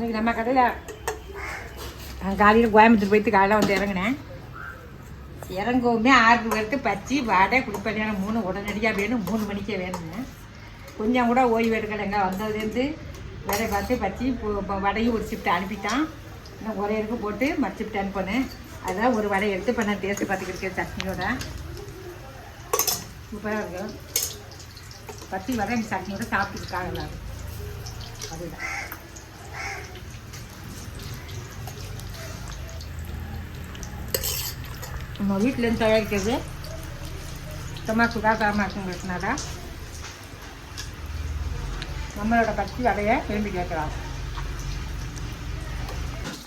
இன்றைக்கி நம்ம கடையில் காலையில் கோயம்புத்தூர் போயிட்டு காலையில் வந்து இறங்கினேன். இறங்கவுமே ஆறு பேருக்கு பச்சி வடை குடிப்பணியான மூணு உடனடியாக வேணும் மூணு மணிக்கே வேணுங்க. கொஞ்சம் கூட ஓய்வு எடுக்கலைங்க வந்ததுலேருந்து வேலையை பார்த்து பச்சி இப்போ- வடையும் ஒரு ஷிஃப்ட் அனுப்பிட்டான். இன்னும் ஒரே இருக்கு போட்டு மறு ஷிஃப்ட் அனுப்பினேன். அதான் ஒரு வடை எடுத்து இப்போ நான் டேஸ்ட்டு பார்த்துக்கிட்டு சட்னியோட. சூப்பராக இருக்கும் பச்சி வடை சட்னியோட சாப்பிட்டுருக்காங்க எல்லாரும். அதுதான். நம்ம வீட்டிலேருந்து தயாரிக்கிறது. சும்மா சுகாதாரமாக இருக்குங்கிறதுனால நம்மளோட பற்றி வடையை விரும்பி கேட்கலாம்.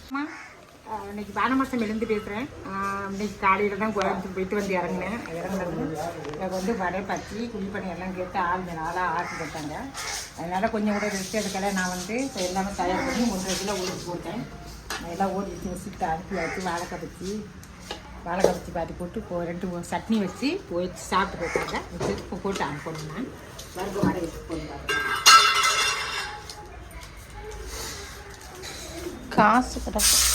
அம்மா ஆஹ் இன்னைக்கு பானமாசம் எழுந்து பேசுகிறேன் இன்னைக்கு காலையில் தான் கோயம்புத்தூர் போயிட்டு வந்து இறங்கினேன். இறங்குனது எனக்கு வந்து வடை பச்சி குழிப்பணி எல்லாம் கேட்டு ஆள் நாளாக ஆர்டர் போட்டாங்க அதனால் கொஞ்சம் கூட ரெஸ்ட் எடுக்கலை. நான் வந்து இப்போ எல்லாமே தயார் பண்ணி ஒன்றரை கிலோ ஊருக்கு போட்டேன். எல்லாம் ஊற்றி வச்சு வச்சுட்டு அனுப்பி வச்சு வாழைக்காய் பச்சி வாழை பச்சி பாதி போட்டு இப்போ ரெண்டு மூணு சட்னி வச்சு போய் சாப்பிட்டு போயிட்டாங்க. வச்சு இப்போ போட்டு அனுப்பணும் நான் வறுக்க வடை வச்சு காசு கிடக்கும்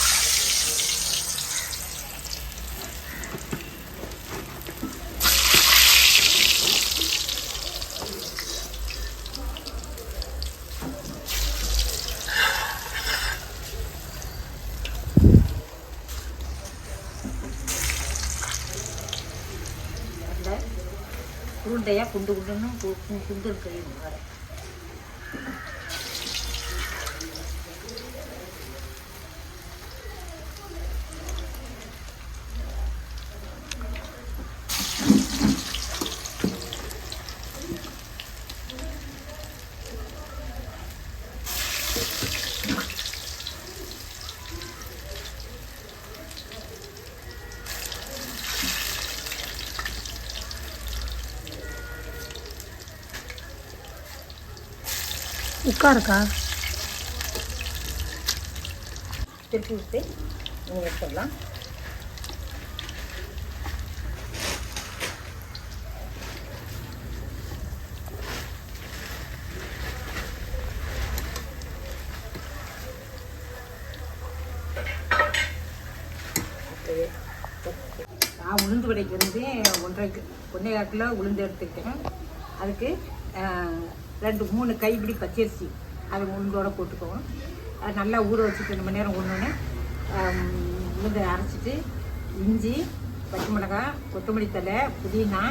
உருண்டையாக குண்டு குண்டுன்னு கு- கு- குண்டு இருக்கு. வடை உட்காருக்கா? திருப்பி விட்டு நீங்கள் நான் உளுந்து வடைக்கு வந்து ஒன்றரை ஒன்றே கால் கிலோ உளுந்து எடுத்துக்கிட்டேன். அதுக்கு ரெண்டு மூணு கைப்பிடி பச்சரிசி அது உளுந்தோட போட்டுக்குவோம். அது நல்லா ஊற வச்சுட்டு ரெண்டு மணி நேரம் ஒன்று உளுந்து அரைச்சிட்டு இஞ்சி பச்சை மிளகாய் கொத்தமல்லி தழை புதினா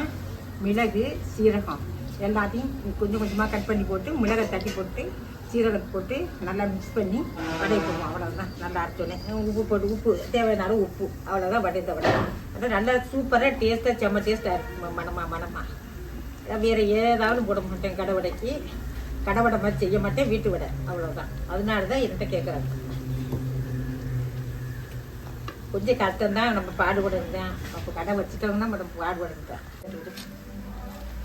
மிளகு சீரகம். எல்லாத்தையும் கொஞ்சம் கொஞ்சமாக கட் பண்ணி போட்டு மிளகை தட்டி போட்டு சீரகம் போட்டு நல்லா மிக்ஸ் பண்ணி வடை போடுவோம். அவ்வளோதான் நல்லா அரைச்சோன்னே உப்பு போட்டு உப்பு. தேவையான அளவு உப்பு. அவ்வளோதான் வடை இந்த வடை அதான் நல்லா சூப்பராக டேஸ்ட்டாக செம்ம டேஸ்ட்டாக இருக்கும். மனமாக மனமாக வேறு ஏதாவது போட மாட்டேன் கடவுடைக்கு வடைக்கு மாதிரி செய்ய மாட்டேன் வீட்டு விட. அவ்வளோதான் அதனால தான் என்கிட்ட கேட்குறாங்க கொஞ்சம் கஷ்டம் தான் நம்ம பாடுபட இருந்தேன். அப்போ கடை வச்சுட்டோம்னா நம்ம பாடுபட இருந்தேன்.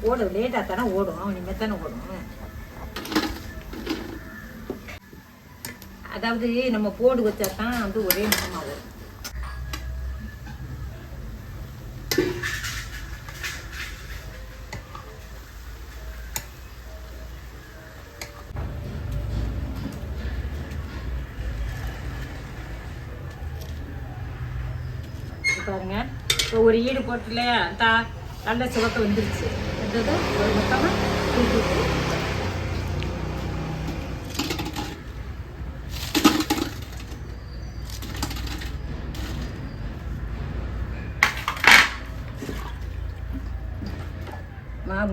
ஓடும் லேட்டாக தானே ஓடும். இனிமேல் தானே ஓடும். அதாவது நம்ம போடு வச்சா தான் வந்து ஒரே முகமாக வரும் இது பாருங்க இப்போ ஒரு ஈடு போட்டுல தா நல்ல சிவக்க வந்துருச்சு. வந்தது ஒரு மொத்தமாக தூக்கி விட்டு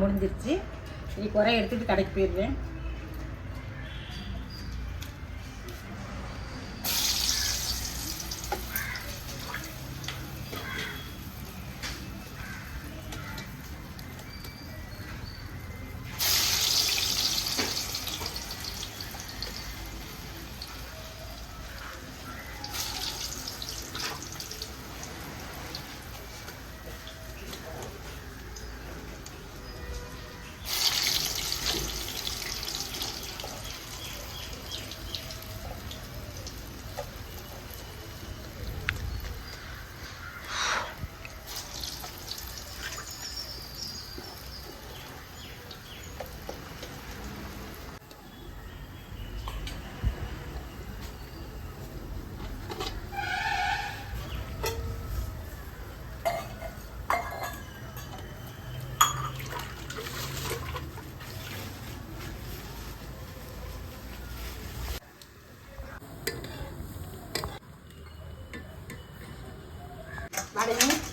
முடிஞ்சிருச்சு. நீ குறை எடுத்துட்டு கடைக்கு போயிடுவேன்.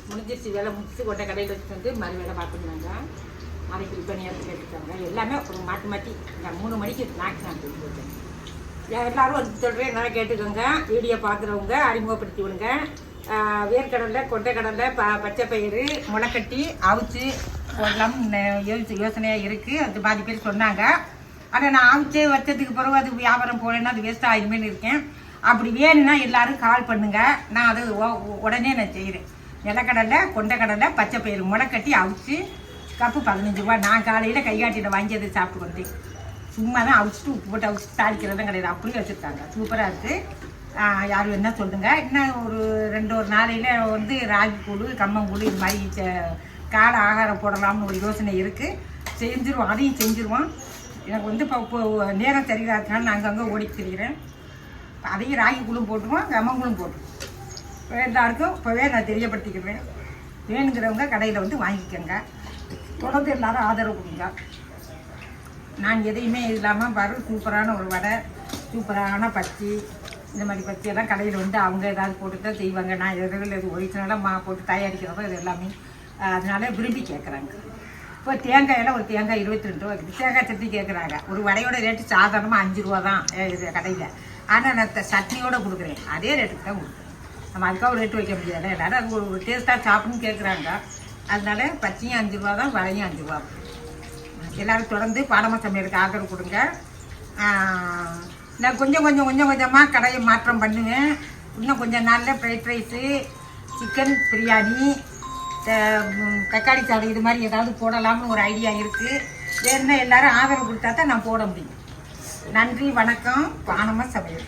முடிஞ்சிருச்சு. வேலை முடிச்சு கொண்ட கடையில் வச்சுட்டு வந்து மறு வேலை பார்த்துருந்தாங்க நாளைக்கு இப்போ நேரத்தில் எடுத்துட்டாங்க எல்லாமே ஒரு மாற்றி மாற்றி நான் மூணு மணிக்கு ஸ்நாக்ஸ் நான் கொடுத்துருக்கேன் எல்லாரும் வந்து சொல்கிறேன் என்னால் கேட்டுக்கோங்க. வீடியோ பார்க்குறவங்க அறிமுகப்படுத்தி விடுங்க. வேர்க்கடலை கொண்டைக்கடலை ப பச்சை பயிறு முளைக்கட்டி அவிச்சு எல்லாம் யோசி யோசனையாக இருக்குது அது பாதி பேர் சொன்னாங்க. ஆனால் நான் அவிச்சு வச்சதுக்கு பிறகு அது வியாபாரம் போகலன்னா அது வேஸ்ட் ஆகிடுமேனு இருக்கேன். அப்படி வேணும்னா எல்லோரும் கால் பண்ணுங்கள் நான் அது உடனே நான் செய்கிறேன் நிலக்கடலை கொண்டக்கடலை பச்சை பயிறு முளைக்கட்டி அவிச்சு கப்பு பதினஞ்சு ரூபா. நான் காலையில் கைகாட்டியில் வாங்கி சாப்பிட்டு வந்தேன். சும்மா தான் அவிச்சிட்டு உப்பு போட்டு அவிச்சிட்டு தாளிக்கிறதும் கிடையாது. அப்படியே வச்சுருக்காங்க. சூப்பராக இருக்குது யார் என்ன சொல்லுங்கள் இன்னும் ஒரு ரெண்டு ஒரு நாளையில் வந்து ராகி கூழ் கம்மங்கூழ் இது மாதிரி கால ஆகாரம் போடலாம்னு ஒரு யோசனை இருக்குது செஞ்சிருவோம். அதையும் செஞ்சிருவோம். எனக்கு வந்து இப்போ இப்போ நேரம் சரியில்லாததுனால நான் அங்கங்கே ஓடி திரிகிறேன் அதையும் ராகி குழும் போட்டுருவோம் கம்மங்குழும் போட்டுருவோம். எல்லாருக்கும் இப்போவே நான் தெரியப்படுத்திக்கிறேன் வேணுங்கிறவங்க கடையில் வந்து வாங்கிக்கோங்க. தொடர்ந்து எல்லாரும் ஆதரவு கொடுங்க. நான் எதையுமே இல்லாமல் பாரு சூப்பரான ஒரு வடை சூப்பரான பச்சி இந்த மாதிரி பச்சியெல்லாம் கடையில் வந்து அவங்க ஏதாவது போட்டு தான் செய்வாங்க. நான் எதுவும் இது ஒரிஜினலாக மா போட்டு தயாரிக்கிறதோ இது எல்லாமே அதனால விரும்பி கேட்குறாங்க இப்போ தேங்காயெல்லாம் ஒரு தேங்காய் இருபத்தி ரெண்டு ரூபா இருக்குது. தேங்காய் சட்னி கேட்குறாங்க ஒரு வடையோட ரேட்டு சாதாரணமாக அஞ்சு ரூபா தான் இது கடையில். ஆனால் நான் சட்னியோடு கொடுக்குறேன். அதே ரேட்டுக்கு தான் கொடுக்குறேன். நம்ம அதுக்காக ஒரு ரேட்டு வைக்க முடியாது. எல்லாரும் அது ஒரு டேஸ்ட்டாக சாப்பிடணும்னு கேட்குறாங்க அதனால பச்சையும் அஞ்சு ரூபா தான் வளையும் அஞ்சு ரூபா. எல்லோரும் தொடர்ந்து பாடம சமையலுக்கு ஆதரவு கொடுங்க. நான் கொஞ்சம் கொஞ்சம் கொஞ்சம் கொஞ்சமாக கடையை மாற்றம் பண்ணுவேன். இன்னும் கொஞ்சம் நாளில் ஃப்ரைட் ரைஸு சிக்கன் பிரியாணி தக்காளி சாதம் இது மாதிரி ஏதாவது போடலாம்னு ஒரு ஐடியா இருக்குது வேணுன்னா எல்லாரும் ஆதரவு கொடுத்தா தான் நான் போட முடியும். நன்றி வணக்கம். பானமாக சமையல்.